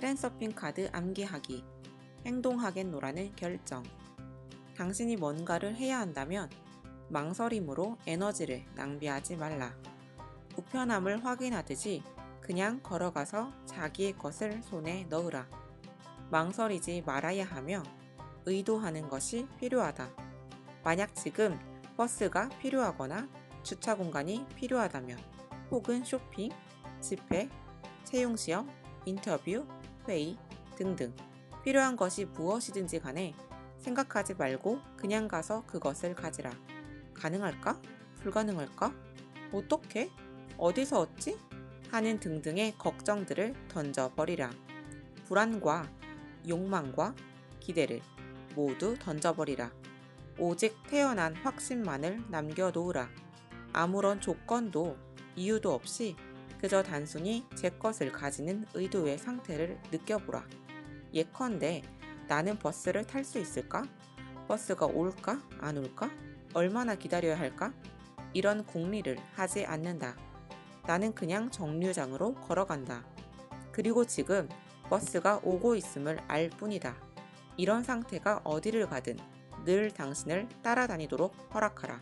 트랜서핑 카드 암기하기, 행동하겠노라는 결정. 당신이 뭔가를 해야 한다면 망설임으로 에너지를 낭비하지 말라. 우편함을 확인하듯이 그냥 걸어가서 자기의 것을 손에 넣으라. 망설이지 말아야 하며 의도하는 것이 필요하다. 만약 지금 버스가 필요하거나 주차 공간이 필요하다면 혹은 쇼핑, 집회, 채용 시험, 인터뷰, 회의 등등 필요한 것이 무엇이든지 간에 생각하지 말고 그냥 가서 그것을 가지라. 가능할까? 불가능할까? 어떻게? 어디서 얻지? 하는 등등의 걱정들을 던져버리라. 불안과 욕망과 기대를 모두 던져버리라. 오직 태어난 확신만을 남겨놓으라. 아무런 조건도 이유도 없이 그저 단순히 제 것을 가지는 의도의 상태를 느껴보라. 예컨대 나는 버스를 탈 수 있을까? 버스가 올까? 안 올까? 얼마나 기다려야 할까? 이런 궁리를 하지 않는다. 나는 그냥 정류장으로 걸어간다. 그리고 지금 버스가 오고 있음을 알 뿐이다. 이런 상태가 어디를 가든 늘 당신을 따라다니도록 허락하라.